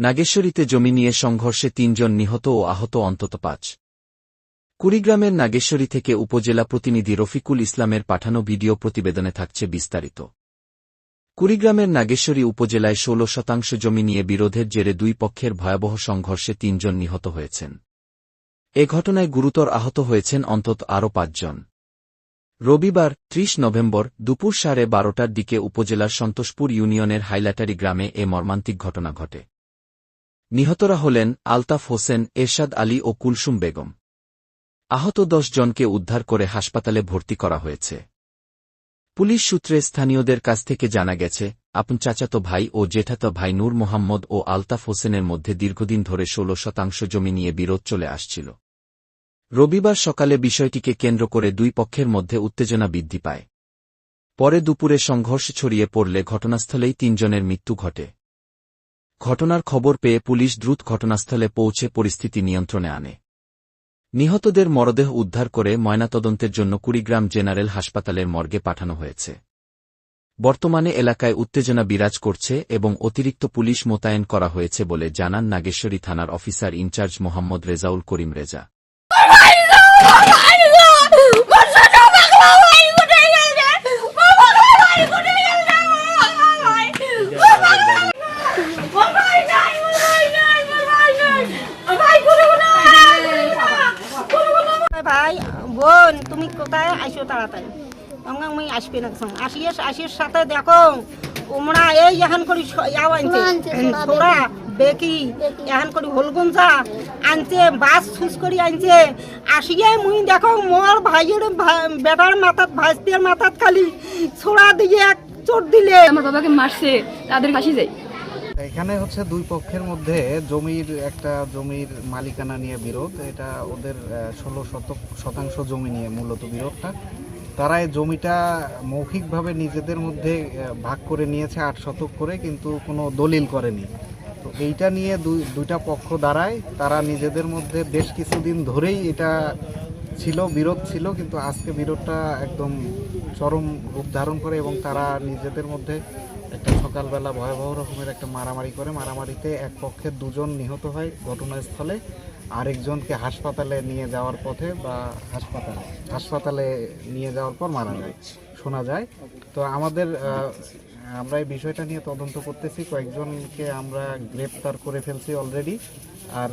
নাগেশ্বরীতে জমি নিয়ে সংঘর্ষে তিনজন নিহত ও আহত অন্তত পাঁচ। কুড়িগ্রামের নাগেশ্বরী থেকে উপজেলা প্রতিনিধি রফিকুল ইসলামের পাঠানো ভিডিও প্রতিবেদনে থাকছে বিস্তারিত। কুড়িগ্রামের নাগেশ্বরী উপজেলায় ষোলো শতাংশ জমি নিয়ে বিরোধের জেরে দুই পক্ষের ভয়াবহ সংঘর্ষে তিনজন নিহত হয়েছেন। এ ঘটনায় গুরুতর আহত হয়েছেন অন্তত আরও পাঁচজন। রবিবার, ত্রিশ নভেম্বর, দুপুর সাড়ে বারোটার দিকে উপজেলার সন্তোষপুর ইউনিয়নের হাইলাটারি গ্রামে এ মর্মান্তিক ঘটনা ঘটে। নিহতরা হলেন আলতাফ হোসেন, এরশাদ আলী ও কুলসুম বেগম। আহত দশ জনকে উদ্ধার করে হাসপাতালে ভর্তি করা হয়েছে। পুলিশ সূত্রে স্থানীয়দের কাছ থেকে জানা গেছে, আপন চাচাতো ভাই ও জেঠাতো ভাই নূর মোহাম্মদ ও আলতাফ হোসেনের মধ্যে দীর্ঘদিন ধরে ষোলো শতাংশ জমি নিয়ে বিরোধ চলে আসছিল। রবিবার সকালে বিষয়টিকে কেন্দ্র করে দুই পক্ষের মধ্যে উত্তেজনা বৃদ্ধি পায়। পরে দুপুরে সংঘর্ষ ছড়িয়ে পড়লে ঘটনাস্থলেই তিনজনের মৃত্যু ঘটে। ঘটনার খবর পেয়ে পুলিশ দ্রুত ঘটনাস্থলে পৌঁছে পরিস্থিতি নিয়ন্ত্রণে আনে। নিহতদের মরদেহ উদ্ধার করে ময়নাতদন্তের জন্য কুড়িগ্রাম জেনারেল হাসপাতালের মর্গে পাঠানো হয়েছে। বর্তমানে এলাকায় উত্তেজনা বিরাজ করছে এবং অতিরিক্ত পুলিশ মোতায়েন করা হয়েছে বলে জানান নাগেশ্বরী থানার officer in charge Mohammad Rezaul Karim Reza. তুমি কোথায়? আইসো তাড়াতাড়ি। তখন আমি আসবে না আসিয়ে আসির সাথে দেখো ওমরা এই এখন করি ইয়াও আনছে। ছোড়া বেকি এখন করি হলগুঞ্জা আনছে বাস ছুস করি আনছে। আসিয়ে মুই দেখো মোর ভাইয়ের ভা- বেটার মাথাত ভাইস্তের মাথাত খালি ছোড়া দিয়ে এক চোট দিলে। আমার বাবাকে মারছে তাদের ফাঁসি যায় এখানে হচ্ছে দুই পক্ষের মধ্যে জমির একটা জমির মালিকানা নিয়ে বিরোধ। এটা ওদের ষোলো শতক, শতাংশ জমি নিয়ে মূলত বিরোধটা। তারা এই জমিটা মৌখিকভাবে নিজেদের মধ্যে ভাগ করে নিয়েছে আট শতক করে, কিন্তু কোনো দলিল করেনি। তো এইটা নিয়ে দুই, দুইটা পক্ষ দাঁড়ায়। তারা নিজেদের মধ্যে বেশ কিছুদিন ধরেই এটা ছিল, বিরোধ ছিল, কিন্তু আজকে বিরোধটা একদম চরম রূপ ধারণ করে এবং তারা নিজেদের মধ্যে সকালবেলা ভয়াবহ রকমের একটা মারামারি করে। মারামারিতে এক পক্ষের দুজন নিহত হয় ঘটনাস্থলে। আরেকজনকে হাসপাতালে নিয়ে যাওয়ার পথে বা হাসপাতালে হাসপাতালে নিয়ে যাওয়ার পর মারা যায়। শোনা যায়। তো আমাদের আমরা এই বিষয়টা নিয়ে তদন্ত করতেছি। কয়েকজনকে আমরা গ্রেপ্তার করে ফেলছি অলরেডি আর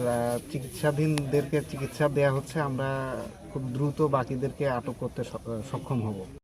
চিকিৎসাধীনদেরকে চিকিৎসা দেয়া হচ্ছে। আমরা খুব দ্রুত বাকিদেরকে আটক করতে সক্ষম হব।